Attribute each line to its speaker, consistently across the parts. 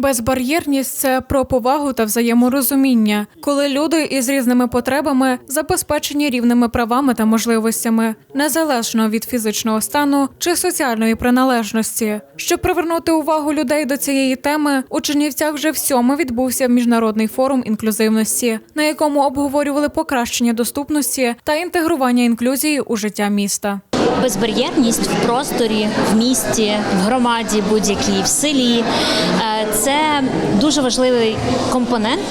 Speaker 1: Безбар'єрність це про повагу та взаєморозуміння, коли люди із різними потребами забезпечені рівними правами та можливостями, незалежно від фізичного стану чи соціальної приналежності. Щоб привернути увагу людей до цієї теми, у Чернівцях вже в сьому відбувся міжнародний форум інклюзивності, на якому обговорювали покращення доступності та інтегрування інклюзії у життя міста.
Speaker 2: Безбар'єрність в просторі, в місті, в громаді будь-якій, в селі е, це дуже важливий компонент,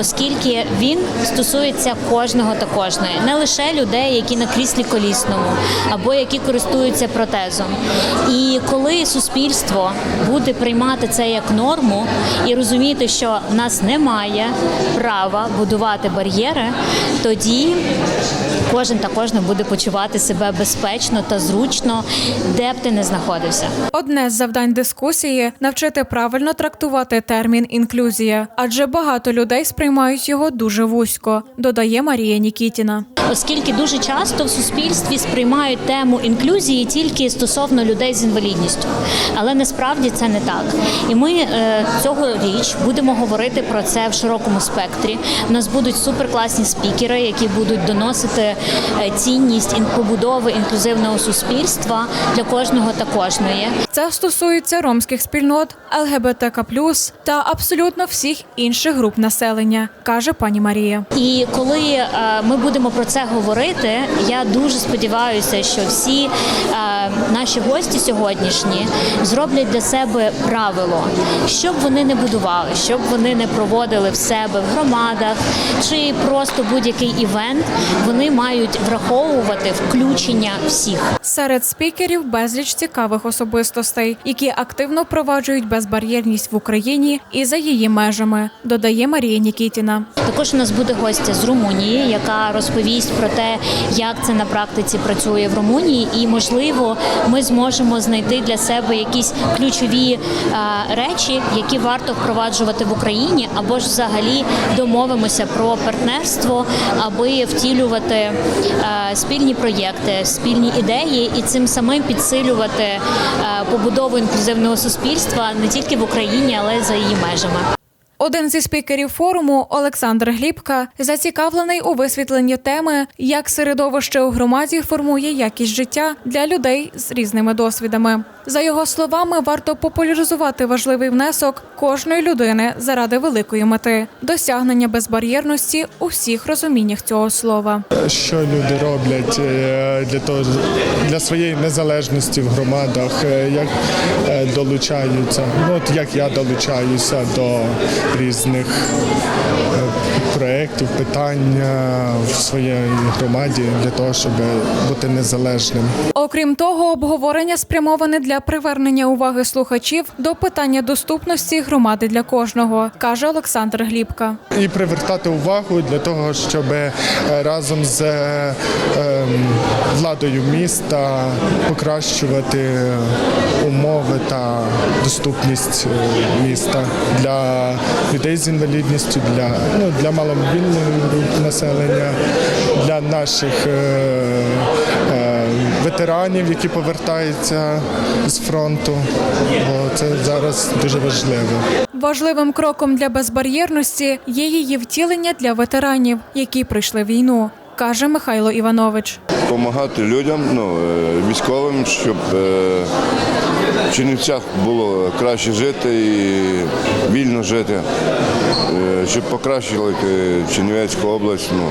Speaker 2: оскільки він стосується кожного та кожної, не лише людей, які на кріслі колісному або які користуються протезом. І коли суспільство буде приймати це як норму і розуміти, що в нас немає права будувати бар'єри, тоді кожен та кожна буде почувати себе безпечно та зручно, де б ти не знаходився.
Speaker 1: Одне з завдань дискусії навчити правильно трактувати термін інклюзія, адже багато людей сприймають його дуже вузько, додає Марія Нікітіна.
Speaker 2: Оскільки дуже часто в суспільстві сприймають тему інклюзії тільки стосовно людей з інвалідністю, але насправді це не так. І ми е, цьогоріч будемо говорити про це в широкому спектрі. У нас будуть суперкласні спікери, які будуть доносити е, цінність ін- побудови інклюзивного суспільства для кожного та кожної.
Speaker 1: Це стосується ромських спільнот, ЛГБТК та абсолютно всіх інших груп населення, каже пані Марія.
Speaker 2: І коли е, ми будемо про це говорити, я дуже сподіваюся, що всі е, наші гості сьогоднішні зроблять для себе правило, щоб вони не будували, щоб вони не проводили в себе в громадах чи просто будь-який івент. Вони мають враховувати включення всіх.
Speaker 1: Серед спікерів безліч цікавих особистостей, які активно впроваджують безбар'єрність в Україні і за її межами, додає Марія Нікітіна.
Speaker 2: Також у нас буде гостя з Румунії, яка розповість про те, як це на практиці працює в Румунії, і можливо, ми зможемо знайти для себе якісь ключові е, речі, які варто впроваджувати в Україні, або ж взагалі домовимося про партнерство, аби втілювати е, спільні проєкти, спільні ідеї, і цим самим підсилювати е, побудову інклюзивного суспільства не тільки в Україні, але й за її межами.
Speaker 1: Один зі спікерів форуму Олександр Глібка зацікавлений у висвітленні теми, як середовище у громаді формує якість життя для людей з різними досвідами. За його словами, варто популяризувати важливий внесок кожної людини заради великої мети досягнення безбар'єрності у всіх розуміннях цього слова.
Speaker 3: що люди роблять е, для того для своєї незалежності в громадах, е, як е, долучаються. Ну от як я долучаюся до різних е, проєктів, питань е, в своїй громаді для того, щоб бути незалежним.
Speaker 1: Окрім того, обговорення спрямоване для привернення уваги слухачів до питання доступності громади для кожного, каже Олександр Глібка.
Speaker 3: І привертати увагу для того, щоб е, разом з е, ем, владою міста покращувати умови та доступність міста для людей з інвалідністю, для, ну, для маломобільних груп населення, для наших е, е, ветеранів, які повертаються з фронту. Бо це зараз дуже важливо.
Speaker 1: Важливим кроком для безбар'єрності є її втілення для ветеранів, які пройшли війну, каже Михайло Іванович.
Speaker 4: допомагати людям, ну, е, військовим, щоб е, в Чернівцях було краще жити і вільно жити, щоб покращили е, Чернівецьку область ну,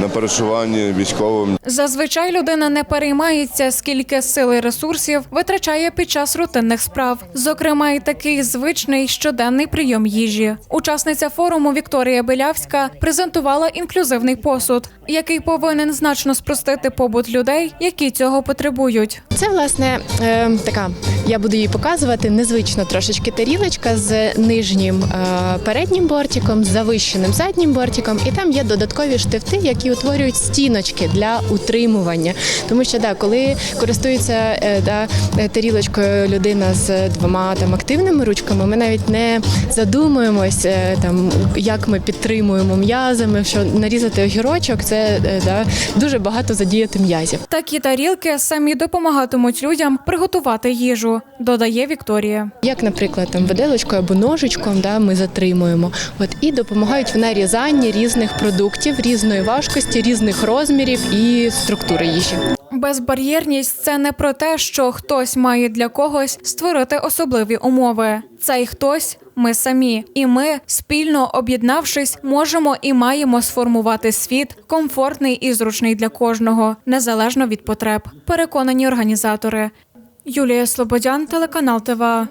Speaker 4: на пересуванні військовим.
Speaker 1: Зазвичай людина не переймається, скільки сил і ресурсів витрачає під час рутинних справ, зокрема, і такий звичний щоденний прийом їжі. Учасниця форуму Вікторія Белявська презентувала інклюзивний посуд, який повинен значно спростити побут людей, які цього потребують.
Speaker 5: Це власне е, така, я буду її показувати, незвично трошечки тарілочка з нижнім е, переднім бортиком, з завищеним заднім бортиком, і там є додаткові штифти, які утворюють стіночки для утримування. Тому що да, коли користується е, да, е, тарілочкою людина з двома там активними ручками, ми навіть не задумуємось е, там, як ми підтримуємо м'язами, що нарізати огірочок це е, да, дуже багато задіяти м'язів.
Speaker 1: Такі тарілки самі допомагатимуть людям приготувати їжу, додає Вікторія.
Speaker 5: Як, наприклад, там виделочкою або ножичком, да, ми затримуємо. От і допомагають в нарізанні різних продуктів різної важкості, різних розмірів і структури їжі.
Speaker 1: Безбар'єрність це не про те, що хтось має для когось створити особливі умови. Цей хтось ми самі, і ми, спільно об'єднавшись, можемо і маємо сформувати світ комфортний і зручний для кожного, незалежно від потреб. Переконані організатори. Юлія Слободян, телеканал ТВА.